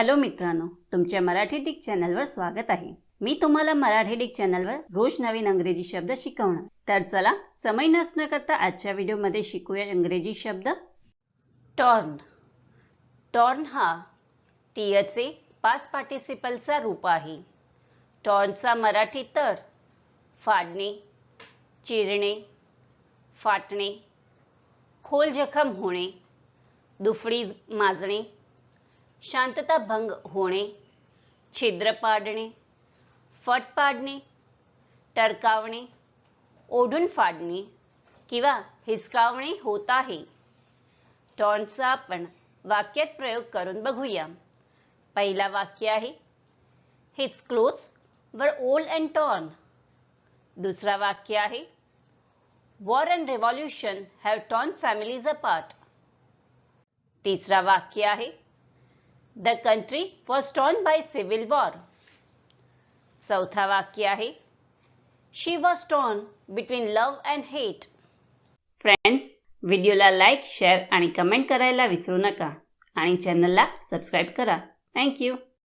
Hello मित्रांनो तुमच्या Marathi Dick चॅनलवर स्वागत आहे. मी तुम्हाला मराठी डिक चॅनलवर रोज नवीन अंग्रेजी शब्द शिकवणार. तर चला समय नसणं करता आजच्या व्हिडिओमध्ये शिकूया इंग्रजी शब्द. टॉर्न. टॉर्न हा टीयचे पाच पार्टिसिपलचा रूप आहे. टॉर्नचा मराठी तर फाडणे चिरणे फाटणे खोल जखम होणे दुफडी माजणे शांतता भंग होणे छिद्र पाडणे फट पाडणे टरकावणे ओढून फाडणे किंवा हिसकावणे होत आहे. टॉनचा आपण वाक्यात प्रयोग करून बघूया. पहिला वाक्य आहे his cloth were old and torn दुसरा वाक्य आहे war and revolution have torn families apart तिसरा वाक्य आहे the country was torn by civil war चौथा वाक्य आहे. She was torn between love and hate friends व्हिडिओला लाईक शेअर आणि कमेंट करायला विसरू नका. आणि चॅनलला सबस्क्राईब करा. थँक्यू